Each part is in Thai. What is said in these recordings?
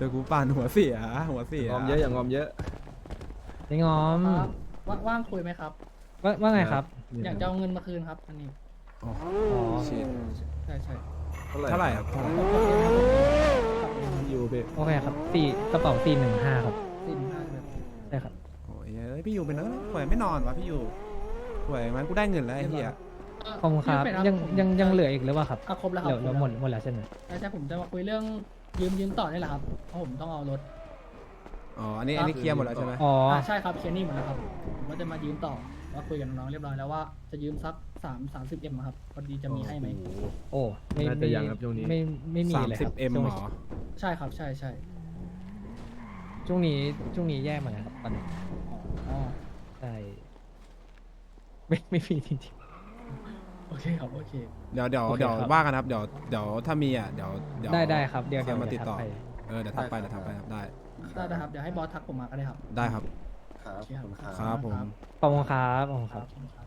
เดี๋ยวกูปั่นหัวเสียหัวเสียงอมเยอะอย่างงอมเยอะไม่งอมครับว่างว่างคุยไหมครับ ว่าว่าไงครับอยากจะเอาเงินมาคืนครับอันนี้อ๋ออ๋อชิตใช่ใช่เท่าไหร่เท่าไหร่ครับเท่าไหร่อยู่พี่โอเคครับสี่กระเป๋าสี่หนึ่งห้าครับสี่ห้าครับใช่ครับโอ้ยเอ้ยพี่อยู่เป็นเนอะป่วยไม่นอนวะพี่อยู่ป่วยมันกูได้เงินแล้วไอ้เหี้ยขอบคุณครับไม่เป็นไยังผมยังยังเหลืออีกหรือเปล่าครับอะครบแล้วครัเหลือเหลือหมดครบหมดแล้วใช่ไหม ใช่ใช่ผมจะมาคุยเรื่อง ยืมยืมต่อนี่แหละครับเพราะผมต้องเอารถ อ๋อ อันนี้อันนี้เคลียร์หมดแล้วใช่ไหมอ๋ออ่าใช่ครับเคลียร์หนี่หมดแล้วครับผมก็จะมายืมต่อว่าคุยกับน้องๆเรียบร้อยแล้วว่าจะยืมสักสามสามสิบเอ็มครับพอดีจะมีให้ไหมโอ้โโอ้ไม่น่าจะไม่ยังครับช่วงนี้ ไม่ไม่มีสามเลยคสิรับบเอ็มช่วงหรอใช่ครับใช่ใช่ช่วงนี้ช่วงนี้แย่มาเลยครับตอนนี้อ๋อ ใช่ไม่ไม่มีจริง โอเคครับ โอเค เดี๋ยวเดี๋ยวโอเคเดี๋ยวครับ ว่ากันครับเดี๋ยวเดี๋ยวถ้ามีอะเดี๋ยวเดี๋ยวๆได้ได้ครับเดี๋ยวค่เดี๋อยวมาติดต่อ เยวทักไป เออเดี๋ยวทักไปเดี๋ยวทักไปครับได้ได้นะครับ เดี๋ยวให้บอสทักผมมาก็ได้ครับ ได้ครับครับโอเคครับขอบคุณครับครับผม ขอบคุณครับขอบคุณคครัรับบครับ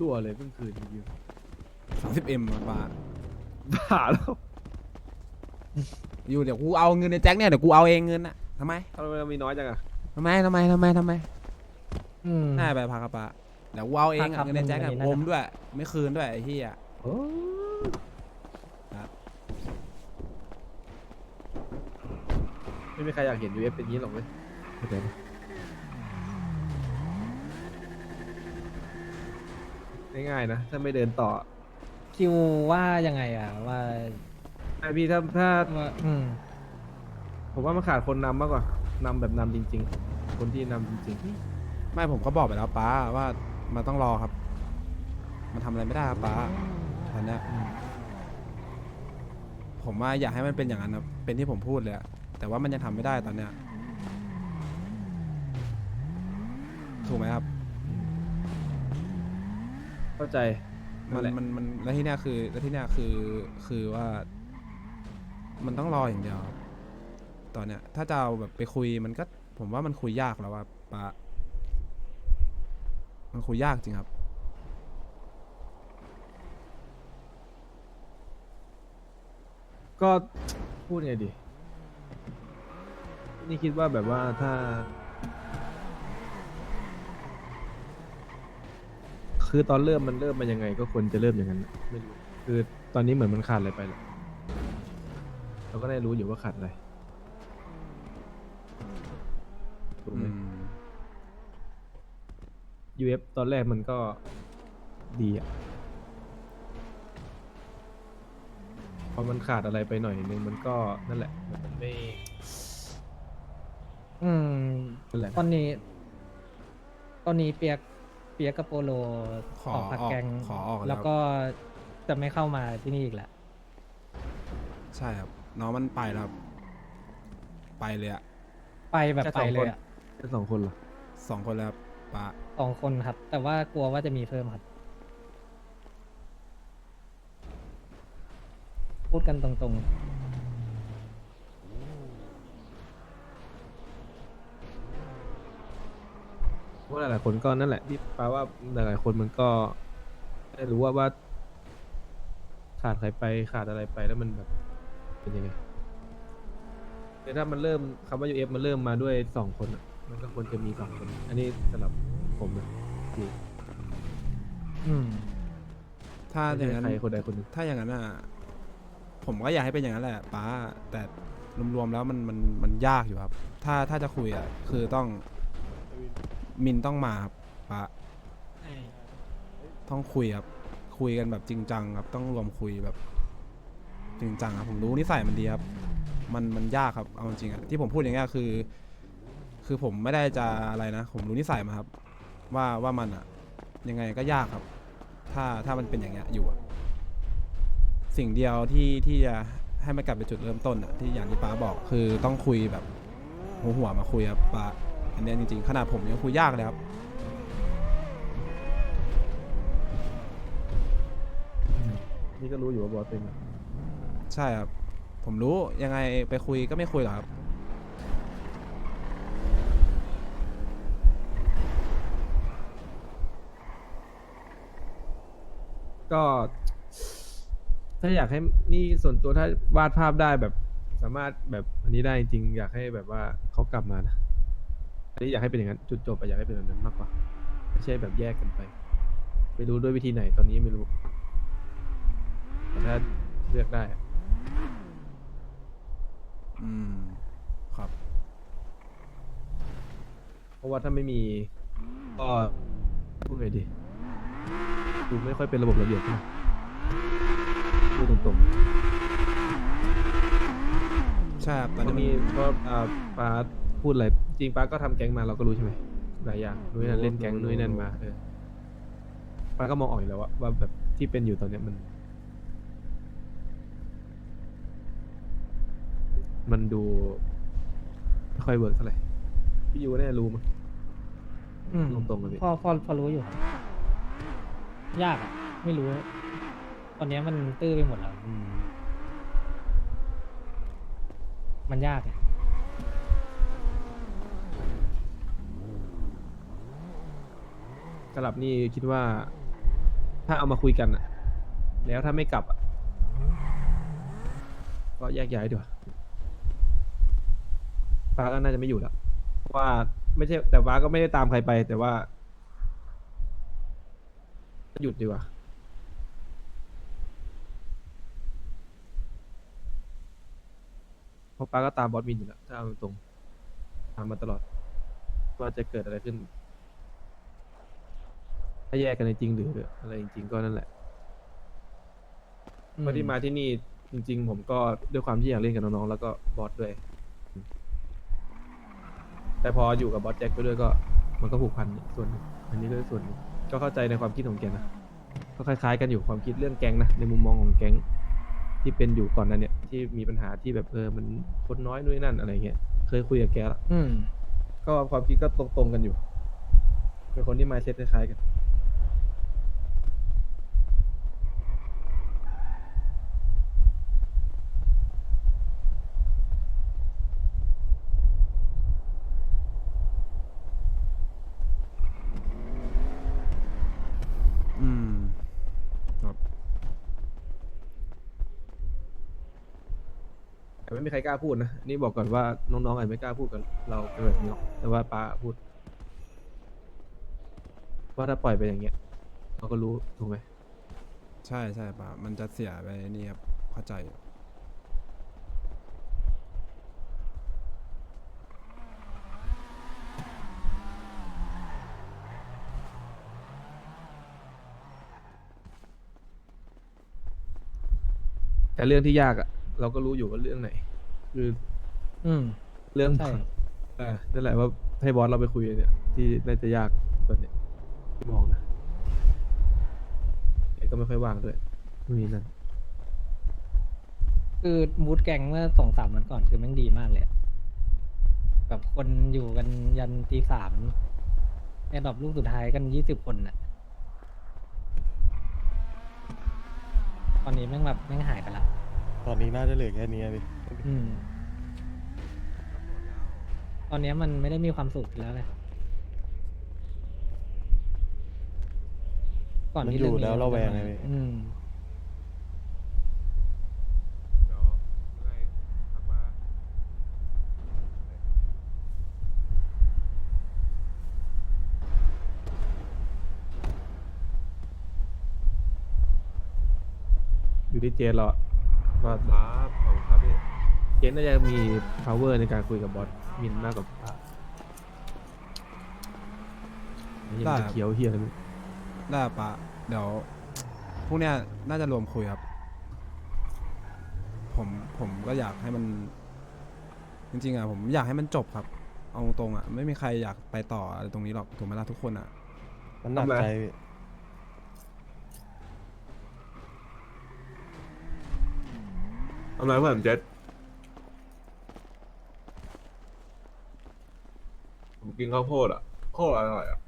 รั่วเลยเพิ่งคืนยืมสามสิบเอ็มป้าบ้าแล้วอยู่เดี๋ยวกูเอาเงินในแจ็คเนี่ยเดี๋ยวกูเอาเองเงินน่ะทำไมทำไมมันมีน้อยจังอะทำไมทำไมทำไมทำไมอืมน่าไปพักครับป้า เดี๋ยวกูเอาเองพักครัอะบเงินในแจ็คอะเงินในนั้นผมด้วย ไม่คืนด้วยไอ้เหี้ยโอ้ครับไม่มีใครอยากเห็น UF เป็นอย่างนี้หรอกเว้ยเข้าใจไหมง่ายๆนะ ถ้าไม่เดินต่อคิวว่ายังไงอะว่าไอพี่ถ้าถ้าว่าอืมผมว่ามันขาดคนนำมากกว่านำแบบนำจริง ๆ คนที่นำจริง ไม่ผมก็บอกไปแล้วป้าว่า มันต้องรอครับ มันทำอะไรไม่ได้ครับป้าตอนเนี้ยผมว่าอยากให้มันเป็นอย่างนั้นครับเป็นที่ผมพูดเลยอะแต่ว่ามันยังทำไม่ได้ตอนเนี้ยถูกไหมครับๆเข้าใจมันั่นนแหละมันมันแล้วที่เนี้ยคือแล้วที่เนี้ยคือคือว่า มันต้องรออย่างเดียวครับตอนเนี้ย ถ้าจะเอาแบบไปคุยมันก็ ผมว่ามันคุยยากแล้วว่าป้า มันคุยยากจริงครับ ก็พูดไงดี นี่คิดว่าแบบว่าถ้า คือตอนเริ่มมันเริ่มมายังไง ก็ควรจะเริ่มอย่างนั้นน่ะไม่รู้คือตอนนี้เหมือนมันขาดอะไรไปแหละเราก็ได้รู้อยู่ว่าขาดอะไรถูกไหมอืม UF ตอนแรกมันก็ดีอะพอมันขาดอะไรไปหน่อยนึงมันก็นั่นแหละ มันไม่อืม นั่นแหละ ตอนนี้ ตอนนี้เปียกเปียกกับโปโลขอออกพักออกแกงขอออกแล้ว แล้วก็จะไม่เข้ามาที่นี่อีกแล้ว ใช่ครับน้องมันไปแล้วครับไปเลยอะไปแบบแค่ไปสองเลคนยอะ แค่สองคนเหรอสองคนแล้วครับ ป้าสองคนครับ แต่ว่ากลัวว่าจะมีเพิ่มครับ พูดกันตรงเพราะหลายๆคนก็นั่นแหละที่แปลว่าหลายๆคนมันก็ได้รู้ว่าว่า ขาดใครไปขาดอะไรไปแล้วมันแบบ เป็นยังไงแต่ถ้ามันเริ่มคำว่า UF มันเริ่มมาด้วยสองคนอะ มันก็ควรจะมีสองคน อันนี้สำหรับผมนะที่ๆอืมถ้าอไม่ย่างใช่นั้น ใครคนใดคนหนึ่งถ้าอย่างนั้นอะ ผมก็อยากให้เป็นอย่างนั้นแหละป้า แต่รวมๆแล้วมันมันมันยากอยู่ครับ ถ้าถ้าจะคุยอะ คือต้อง มินต้องมาครับป้าต้องคุยครับ คุยกันแบบจริงจังครับ ต้องรวมคุยแบบ จริงจังครับผมรู้นิสัยมันดีครับ มันมันยากครับเอาจริงๆอะที่ผมพูดอย่างเงี้ยคือ คือผมไม่ได้จะอะไรนะ ผมรู้นิสัยมาครับ ว่าว่ามันอะยังไงก็ยากครับ ถ้าถ้ามันเป็นอย่างเงี้ยอยู่อะสิ่งเดียวที่ที่จะให้มันกลับไปจุดเริ่มต้นอะที่อย่างที่ป้าบอกคือต้องคุยแบบหัวหัวมาคุยครับป้าอันเนี้ยจริงๆขนาดผมยังคุยยากเลยครับ นี่ก็รู้อยู่ว่าบอสเป็นแบบใช่ครับ ผมรู้ยังไงไปคุยก็ไม่คุยหรอกครับ ก็ ถ้าอยากให้นี่ส่วนตัวถ้าวาดภาพได้แบบ สามารถแบบอันนี้ได้จริงๆอยากให้แบบว่าเขากลับมานะอันนี้อยากให้เป็นอย่างนั้นจุดจบอะอยากให้เป็นแบบนั้นมากกว่าไม่ใช่แบบแยกกันไป ไม่รู้ด้วยวิธีไหนตอนนี้ไม่รู้แต่ถ้าเลือกได้อะอืม ครับ เพราะว่าถ้าไม่มีก็พูดไงดี ดูไม่ค่อยเป็นระบบระเบียบเท่าไหร่พูดตรงๆใช่ครับตอนก็นี้มีมันก็อ่าป้าพูดอะไรจริงป้าก็ทำแก๊งมาเราก็รู้ใช่ไหมหลายอย่างนุ้ยนั่นเล่นแก๊งนุ้ยนั่นมาเออป้าก็มองออกอยู่แล้วว่าว่าแบบที่เป็นอยู่ตอนเนี้ยมัน มันดูไม่ค่อยเวิร์กเท่าไหร่พี่ยูเนี่ยรู้มั้งอืมตรงๆกันดิพอพอพอรู้อยู่ครับ ยากอะไม่รู้ ตอนเนี้ยมันตื้อไปหมดแล้วอืมมันยากอะสลับนี่คิดว่า ถ้าเอามาคุยกันอะแล้วถ้าไม่กลับอะก็แยกย้ายดีกว่าป้าก็น่าจะไม่อยู่แล้วเพราะว่าไม่ใช่แต่ป้าก็ไม่ได้ตามใครไป แต่ว่า หยุดดีกว่า เพราะป้าก็ตามบอสมินอยู่แล้วถ้าเอาตรงๆตามมาตลอด ว่าจะเกิดอะไรขึ้น ถ้าแยกกันจริงๆหรืออะไรจริงๆก็นั่นแหละอืเพราะที่มาที่นี่จริง ๆ ผมก็ด้วยความที่อยากเล่นกับน้องๆแล้วก็บอสด้วย แต่พออยู่กับบอสแจ็คไปด้วยก็ มันก็ผูกพันอีกส่วนหนึ่งอันนี้ก็ส่วนหนึ่ง ก็เข้าใจในความคิดของแกนะก็คล้ายๆ กันอยู่ความคิดเรื่องแก๊งนะในมุมมองของแก๊งที่เป็นอยู่ก่อนนั้นเนี่ยที่มีปัญหาที่แบบเออมันคนน้อยนู่นนนั่นอะไรเงี้ยเคยคุยกับแกละอืม ก็ความคิดก็ตรงๆกันอยู่เป็นคนที่มาเซ็ตคล้ายๆกัน อืมครับ แต่ไม่มีใคร กล้าพูดนะนี่บอกก่อนว่าน้องๆอาจจะไม่กล้าพูดกับเราเป็นแบบนี้หรอกแต่ว่าป้าพูด ว่าถ้าปล่อยไปอย่างเงี้ยเราก็รู้ถูกไหมใช่ใช่ป่ะมันจะเสียไปนี่ครับเข้าใจแต่เรื่องที่ยากอะ่ะเราก็รู้อยู่ว่าเรื่องไหน คืออืม เรื่องใช่ เออนั่นแหละว่าให้บอสเราไปคุยเนี่ย ที่น่าจะยากตอนเนี้ยที่มองนะแกก็ไม่ค่อยว่างด้วยไม่มีนั่นคือมูดแกงเมื่อสองสามวันก่อนคือแม่งดีมากเลยอะแบบคนอยู่กันยันตีสามแอดดอปลูกสุดท้ายกันยี่สิบคนน่ะ ตอนนี้แม่งแบบแม่งหายไปละ ตอนนี้น่าจะเหลือแค่นี้อะพี่อืม ตอนเนี้ยมันไม่ได้มีความสุขแล้วไงก่อนมันที่อยู่เรื่องนี้แล้วจะเราแวงมาไงพี่อืมเดี๋ยวยังไงทักมาอยู่ที่เจนเราอะ ว่าครับขอบคุณครับพี่เจนน่าจะมี power ในการคุยกับบอสมินมากกว่าป้ายังได้จะครับ เขียวเฮียอะไรไม่รู้ได้ปะเดี๋ยวพวกเนี้ยน่าจะรวมคุยครับ ผมผมก็อยากให้มัน จริงๆอะผมอยากให้มันจบครับ เอาตรงๆอะ ไม่มีใครอยากไปต่ออะไรตรงนี้หรอกถูกไหมล่ะทุกคนอะ มันหนักใจพี่ ทำไรเพื่อนเจ็ดผมกินข้าวโพดอะโคตรอร่อยอะ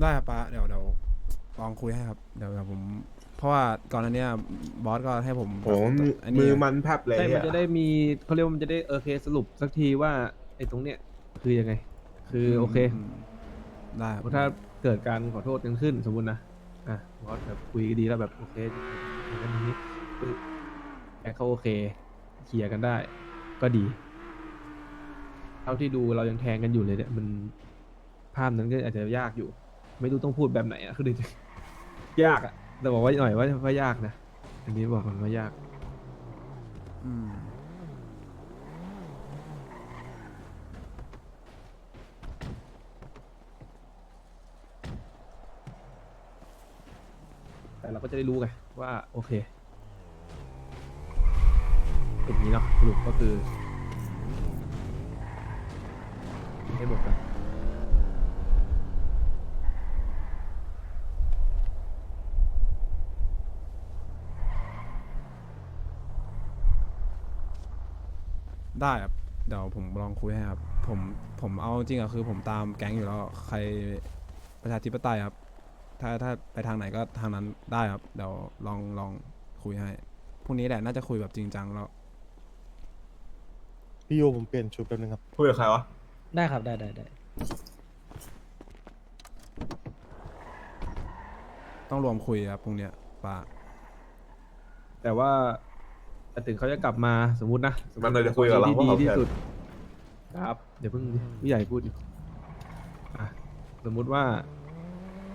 ได้ครับป้าเดี๋ยวเดี๋ยวลองคุยให้ครับเดี๋ยวเดี๋ยวผม เพราะว่าก่อนหน้าเนี้ยบอสก็ให้ผมโหมืออัมือมันแพบเลยใช่มันอะจะได้มีเขาเรียกว่ามันจะได้โอเคสรุปสักทีว่าไอ้ตรงเนี้ยคือยังไง คือโอเคมได้ครับเพราะถ้าเกิดการขอโทษกันขึ้นสมมุตินะอะบอสแบบคุยดีแล้วแบบโอเคอย่างนั้นอย่างนี้ปึ๊บแกเขาโอเคเคลียร์กันได้ ก็ดี เท่าที่ดูเรายังแทงกันอยู่เลยเนี่ยมันภาพนั้นก็อาจจะยากอยู่ ไม่รู้ต้องพูดแบบไหนอะคือ ยากอะแต่บอกว่าหน่อยว่าว่ายากนะอันนี้บอกมันว่ายาก อืมแต่เราก็จะได้รู้ไงว่าโอเคเป็นอย่างนี้เนาะสรุปก็คือให้หมดกัน ได้ครับ เดี๋ยวผมลองคุยให้ครับ ผมผมเอาจริงอะคือ ผมตามแก๊งอยู่แล้วใครประชาธิปไตยครับ ถ้าถ้าไปทางไหนก็ทางนั้นได้ครับ เดี๋ยวลองลองคุยให้พรุ่งนี้แหละน่าจะคุยแบบจริงจังแล้ว พี่โยผมเปลี่ยนชุดแป๊บนึงครับ คุยกับใครวะ ได้ครับ ได้ได้ได้ต้องรวมคุยครับพรุ่งเนี้ยป้าแต่ว่า แต่ถึงเขาจะกลับมาสมมุตินะสมมุมันติเลยจะคุยกับเราที่ว่าดีเขาที่แค่สุด ครับ เดี๋ยวเพิ่งผู้ใหญ่พูดอยู่อะสมมุติว่า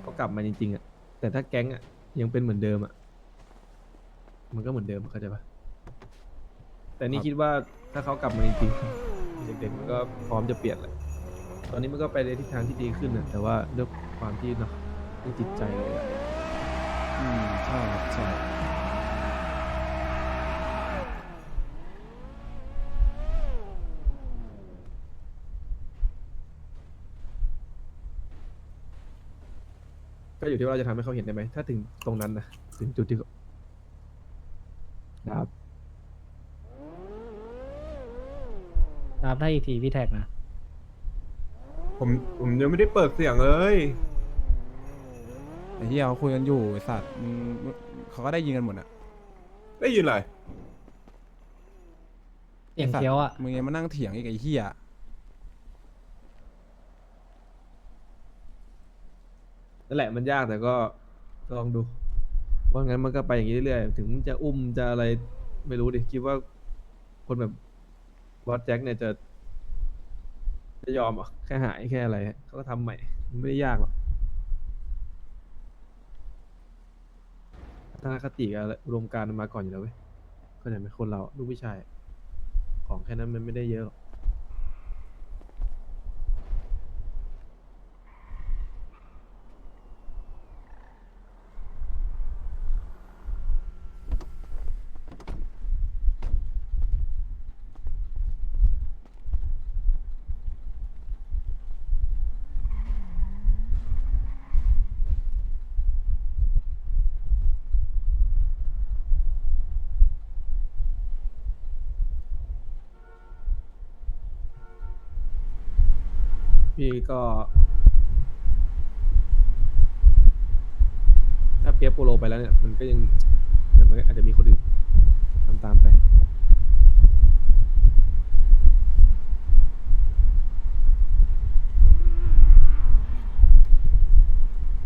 เขากลับมาจริงๆอะแต่ถ้าแก๊งอะยังเป็นเหมือนเดิมอะมันก็เหมือนเดิมเข้าใจปะแต่นี่คิดว่าถ้าเขากลับมาจริงๆเด็กๆมันก็พร้อมจะเปลี่ยนแหละตอนนี้มันก็ไปในทิศทางที่ดีขึ้นนะแต่ว่าด้วยความที่เนาะเรื่องจิตใจเลยอะ อืมใช่ครับใช่ ก็อยู่ที่ว่าเราจะทำให้เขาเห็นได้ไหม ถ้าถึงตรงนั้นนะถึงจุดที่เขาครับ ครับถ้าอีกทีพี่แท็กนะ ผมผมยังไม่ได้เปิดเสียงเลย ไอ้ที่เขาคุยกันอยู่ไอ้สัตว์มึงเขาก็ได้ยินกันหมดอะได้ยินอะไรเสียงเคี้ยวอะ มึงยังมานั่งเถียงอีกไอ้เหี้ย นั่นแหละมันยากแต่ก็ลองดู ว่างั้นมันก็ไปอย่างนี้เรื่อยๆ ถึงจะอุ้มจะอะไรไม่รู้ดิ คิดว่าคนแบบบอสแจ็คเนี่ยจะ จะยอมเหรอแค่หายแค่อะไรเขาก็ทำใหม่ มันไม่ได้ยากหรอกทัศนคติกับอุดมการณ์มันมาก่อนอยู่แล้วเว้ยเข้าใจไหมคนเราลูกผู้ชาย ของแค่นั้นมันไม่ได้เยอะหรอก พี่ก็ ถ้าเปียโปโลไปแล้วเนี่ย มันก็ยังเดี๋ยวมันก็อาจจะมีคนอื่นทำตามไป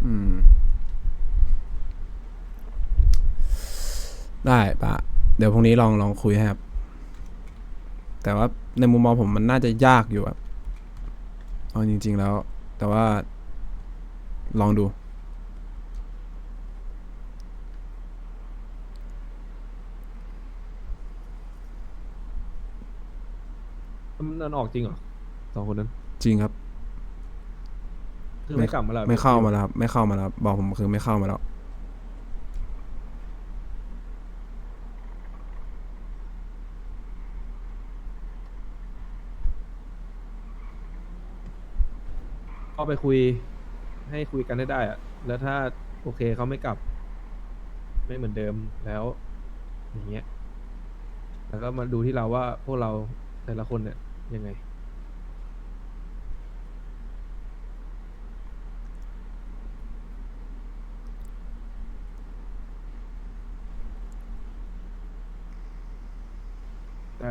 อืม ได้ปะเดี๋ยวพรุ่งนี้ลองลองคุยให้ครับ แต่ว่าในมุมมองผมมันน่าจะยากอยู่ครับ เอาจริง ๆ แล้ว แต่ว่า ลองดู มันออกจริงเหรอสองคนนั้นจริงครับ คือไม่กลับมาแล้ว ไม่เข้ามาแล้วครับ ไม่เข้ามาแล้วครับบอกผมคือไม่เข้ามาแล้ว ไปคุย ให้คุยกันได้ได้อะแล้วถ้าโอเคเขาไม่กลับ ไม่เหมือนเดิมแล้ว อย่างเงี้ย แล้วก็มาดูที่เราว่าพวกเราแต่ละคนเนี่ยยังไง แต่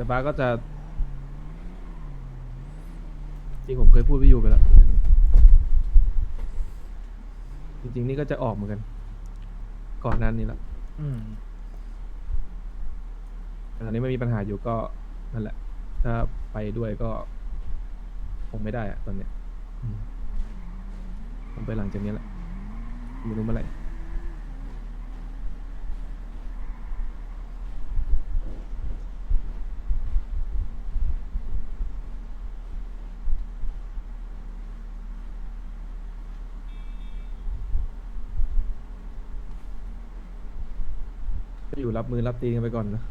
แต่บ้าสก็จะ จริงผมเคยพูดพี่ยูไปแล้ว จริงๆนี่ก็จะออกเหมือนกัน ก่อนหนั้นนี้แล้วอืม แต่ตอนนี้ไม่มีปัญหาอยู่ก็นั่นแหละ ถ้าไปด้วยก็ คงไม่ได้อะตอนเนี้ยอืมผมไปหลังจากนี้แหละไม่รู้เมื่อไหร่ อยู่รับมือรับตีกันไปก่อนนะ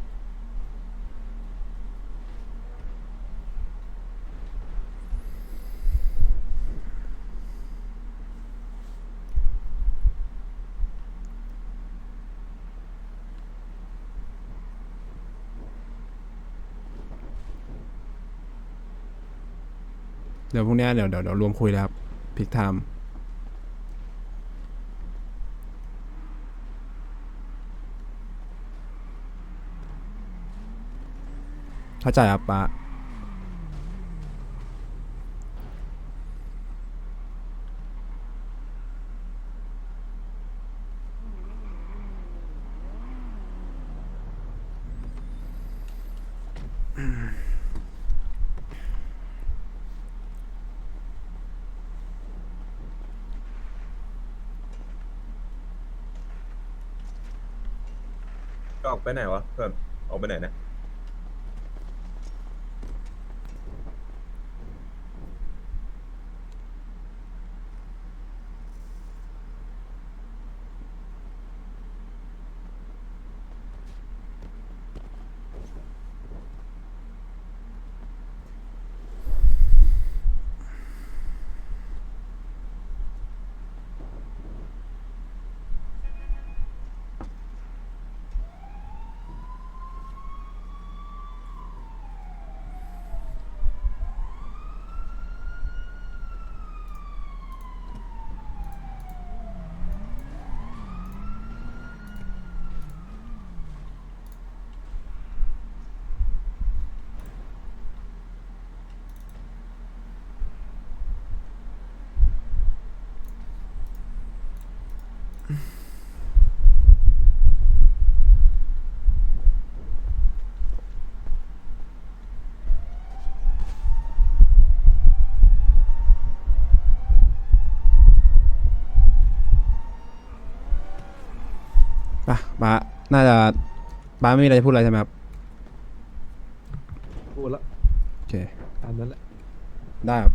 เดี๋ยวพรุ่งนี้เดี๋ยวเดี๋ยวเดี๋ยวรวมคุยเลยครับพิกไทม์ เข้าใจครับป้าจะออกไปไหนวะเพื่อนออกไปไหนเนี่ย ป่ะป้าน่าจะป้าไม่มีอะไรจะพูดอะไรใช่ไหมครับพูดแล้วโอเค ตามนั้นแหละ ได้ครับ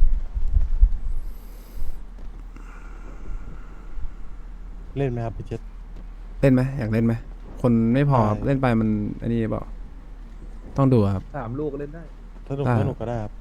เล่นไหมครับพี่เจษเล่นไหมอยากเล่นไหมคนไม่พอครับได้เล่นไปมันอันนี้เปล่าต้องดูครับ สามลูกก็เล่นได้ สนุกได้ สนุกก็ได้ครับ